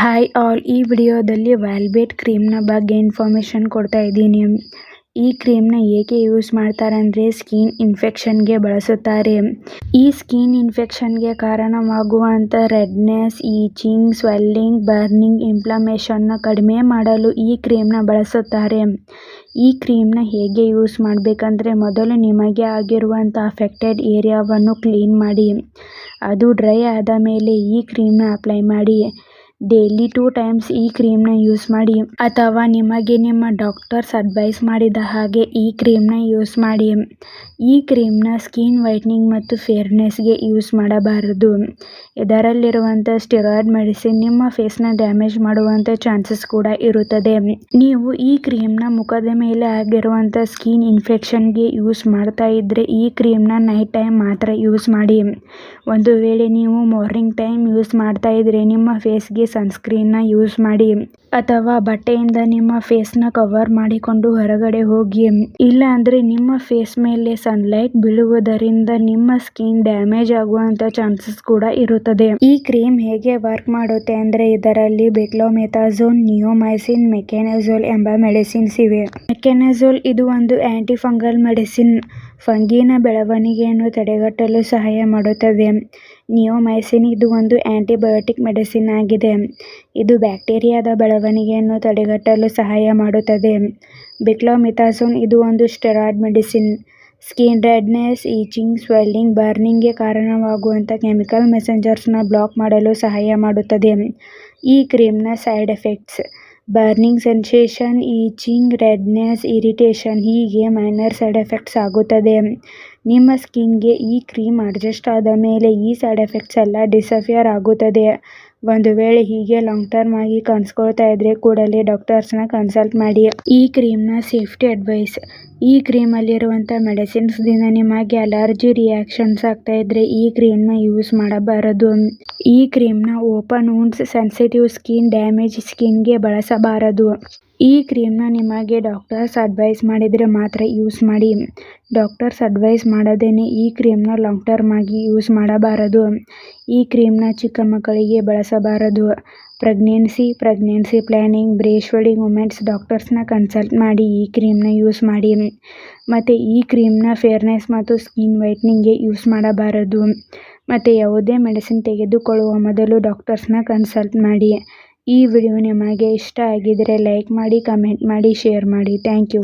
Hi all ಈ ವಿಡಿಯೋದಲ್ಲಿ ವ್ಯಾಲ್ಬೇಟ್ ಕ್ರೀಮ್ನ ಬಗ್ಗೆ ಇನ್ಫಾರ್ಮೇಷನ್ ಕೊಡ್ತಾ ಇದ್ದೀನಿ. ಈ ಕ್ರೀಮ್ನ ಏಕೆ ಯೂಸ್ ಮಾಡ್ತಾರೆ ಅಂದರೆ ಸ್ಕಿನ್ ಇನ್ಫೆಕ್ಷನ್ಗೆ ಬಳಸುತ್ತಾರೆ. ಈ ಸ್ಕಿನ್ ಇನ್ಫೆಕ್ಷನ್ಗೆ ಕಾರಣವಾಗುವಂಥ ರೆಡ್ನೆಸ್ ಈಚಿಂಗ್ ಸ್ವೆಲ್ಲಿಂಗ್ ಬರ್ನಿಂಗ್ ಇಂಪ್ಲಮೇಷನ್ನ ಕಡಿಮೆ ಮಾಡಲು ಈ ಕ್ರೀಮ್ನ ಬಳಸುತ್ತಾರೆ. ಈ ಕ್ರೀಮ್ನ ಹೇಗೆ ಯೂಸ್ ಮಾಡಬೇಕಂದ್ರೆ ಮೊದಲು ನಿಮಗೆ ಆಗಿರುವಂಥ ಅಫೆಕ್ಟೆಡ್ ಏರಿಯಾವನ್ನು ಕ್ಲೀನ್ ಮಾಡಿ. ಅದು ಡ್ರೈ ಆದ ಮೇಲೆ ಈ ಕ್ರೀಮ್ನ ಅಪ್ಲೈ ಮಾಡಿ. ಡೈಲಿ ಟೂ ಟೈಮ್ಸ್ ಈ ಕ್ರೀಮ್ನ ಯೂಸ್ ಮಾಡಿ ಅಥವಾ ನಿಮಗೆ ನಿಮ್ಮ ಡಾಕ್ಟರ್ಸ್ ಅಡ್ವೈಸ್ ಮಾಡಿದ ಹಾಗೆ ಈ ಕ್ರೀಮ್ನ ಯೂಸ್ ಮಾಡಿ. ಈ ಕ್ರೀಮ್ನ ಸ್ಕಿನ್ ವೈಟ್ನಿಂಗ್ ಮತ್ತು ಫೇರ್ನೆಸ್ಗೆ ಯೂಸ್ ಮಾಡಬಾರದು. ಇದರಲ್ಲಿರುವಂಥ ಸ್ಟಿರಾಯ್ಡ್ ಮೆಡಿಸಿನ್ ನಿಮ್ಮ ಫೇಸ್ನ ಡ್ಯಾಮೇಜ್ ಮಾಡುವಂಥ ಚಾನ್ಸಸ್ ಕೂಡ ಇರುತ್ತದೆ. ನೀವು ಈ ಕ್ರೀಮ್ನ ಮುಖದ ಮೇಲೆ ಆಗಿರುವಂಥ ಸ್ಕಿನ್ ಇನ್ಫೆಕ್ಷನ್ಗೆ ಯೂಸ್ ಮಾಡ್ತಾ ಇದ್ದರೆ ಈ ಕ್ರೀಮ್ನ ನೈಟ್ ಟೈಮ್ ಮಾತ್ರ ಯೂಸ್ ಮಾಡಿ. ಒಂದು ವೇಳೆ ನೀವು ಮಾರ್ನಿಂಗ್ ಟೈಮ್ ಯೂಸ್ ಮಾಡ್ತಾ ಇದ್ದರೆ ನಿಮ್ಮ ಫೇಸ್ಗೆ ಸನ್ಸ್ಕ್ರೀನ್ನ ಯೂಸ್ ಮಾಡಿ. ಅಥವಾ ಬಟ್ಟೆಯಿಂದ ನಿಮ್ಮ ಫೇಸ್ನ ಕವರ್ ಮಾಡಿಕೊಂಡು ಹೊರಗಡೆ ಹೋಗಿ. ಇಲ್ಲ ಅಂದರೆ ನಿಮ್ಮ ಫೇಸ್ ಮೇಲೆ ಸನ್ಲೈಟ್ ಬೀಳುವುದರಿಂದ ನಿಮ್ಮ ಸ್ಕಿನ್ ಡ್ಯಾಮೇಜ್ ಆಗುವಂತ ಚಾನ್ಸಸ್ ಕೂಡ ಇರುತ್ತದೆ. ಈ ಕ್ರೀಮ್ ಹೇಗೆ ವರ್ಕ್ ಮಾಡುತ್ತೆ ಅಂದ್ರೆ ಇದರಲ್ಲಿ ಬೆಕ್ಲೋಮೆಥಾಝೋನ್ ನಿಯೋಮೈಸಿನ್ ಮೆಕೆನಜೋಲ್ ಎಂಬ ಮೆಡಿಸಿನ್ಸ್ ಇವೆ. ಮೆಕೆನಜೋಲ್ ಇದು ಒಂದು ಆಂಟಿ ಫಂಗಲ್ ಮೆಡಿಸಿನ್. ಫಂಗಿನ ಬೆಳವಣಿಗೆಯನ್ನು ತಡೆಗಟ್ಟಲು ಸಹಾಯ ಮಾಡುತ್ತದೆ. ನಿಯೋಮೈಸಿನ್ ಇದು ಒಂದು ಆಂಟಿಬಯೋಟಿಕ್ ಮೆಡಿಸಿನ್ ಆಗಿದೆ. ಇದು ಬ್ಯಾಕ್ಟೀರಿಯಾದ ಬೆಳವಣಿಗೆಯನ್ನು ತಡೆಗಟ್ಟಲು ಸಹಾಯ ಮಾಡುತ್ತದೆ. ಬೆಕ್ಲೋಮೆಥಾಸೋನ್ ಇದು ಒಂದು steroid medicine. Skin redness, itching, swelling, ಬರ್ನಿಂಗ್ಗೆ ಕಾರಣವಾಗುವಂಥ ಕೆಮಿಕಲ್ ಮೆಸೆಂಜರ್ಸ್ನ ಬ್ಲಾಕ್ ಮಾಡಲು ಸಹಾಯ ಮಾಡುತ್ತದೆ. ಈ ಕ್ರೀಮ್ನ side effects. Burning sensation, itching, redness, irritation ಹೀಗೆ ಮೈನರ್ ಸೈಡ್ ಎಫೆಕ್ಟ್ಸ್ ಆಗುತ್ತದೆ. ನಿಮ್ಮ ಸ್ಕಿನ್ಗೆ ಈ ಕ್ರೀಮ್ ಅಡ್ಜಸ್ಟ್ ಆದ ಮೇಲೆ ಈ ಸೈಡ್ ಎಫೆಕ್ಟ್ಸ್ ಎಲ್ಲ ಡಿಸಫಿಯರ್ ಆಗುತ್ತದೆ. ಒಂದು ವೇಳೆ ಹೀಗೆ ಲಾಂಗ್ ಟರ್ಮ್ ಆಗಿ ಕಾಣಿಸ್ಕೊಳ್ತಾ ಇದ್ರೆ ಕೂಡಲೇ ಡಾಕ್ಟರ್ಸ್ನ ಕನ್ಸಲ್ಟ್ ಮಾಡಿ. ಈ ಕ್ರೀಮ್ನ ಸೇಫ್ಟಿ ಅಡ್ವೈಸ್ ಈ ಕ್ರೀಮಲ್ಲಿರುವಂಥ ಮೆಡಿಸಿನ್ಸ್ದಿಂದ ನಿಮಗೆ ಅಲರ್ಜಿ ರಿಯಾಕ್ಷನ್ಸ್ ಆಗ್ತಾ ಇದ್ರೆ ಈ ಕ್ರೀಮ್ನ ಯೂಸ್ ಮಾಡಬಾರದು. ಈ ಕ್ರೀಮ್ನ open wounds sensitive skin damage ಸ್ಕಿನ್ಗೆ ಬಳಸಬಾರದು. ಈ ಕ್ರೀಮ್ನ ನಿಮಗೆ ಡಾಕ್ಟರ್ಸ್ ಅಡ್ವೈಸ್ ಮಾಡಿದರೆ ಮಾತ್ರ ಯೂಸ್ ಮಾಡಿ. ಡಾಕ್ಟರ್ಸ್ ಅಡ್ವೈಸ್ ಮಾಡದೇನೆ ಈ ಕ್ರೀಮ್ನ ಲಾಂಗ್ ಟರ್ಮ್ ಆಗಿ ಯೂಸ್ ಮಾಡಬಾರದು. ಈ ಕ್ರೀಮ್ನ ಚಿಕ್ಕ ಮಕ್ಕಳಿಗೆ ಬಳಸಬಾರದು. Pregnancy pregnancy planning breast feeding women's ಡಾಕ್ಟರ್ಸ್ನ consult ಮಾಡಿ ಈ ಕ್ರೀಮ್ನ ಯೂಸ್ ಮಾಡಿ. ಮತ್ತು ಈ ಕ್ರೀಮ್ನ ಫೇರ್ನೆಸ್ ಮತ್ತು ಸ್ಕಿನ್ ವೈಟ್ನಿಂಗ್ಗೆ ಯೂಸ್ ಮಾಡಬಾರದು. ಮತ್ತು ಯಾವುದೇ ಮೆಡಿಸಿನ್ ತೆಗೆದುಕೊಳ್ಳುವ ಮೊದಲು ಡಾಕ್ಟರ್ಸ್ನ ಕನ್ಸಲ್ಟ್ ಮಾಡಿ. ಈ ವಿಡಿಯೋ ನಿಮಗೆ ಇಷ್ಟ ಆಗಿದ್ದರೆ ಲೈಕ್ ಮಾಡಿ ಕಮೆಂಟ್ ಮಾಡಿ ಶೇರ್ ಮಾಡಿ. Thank you.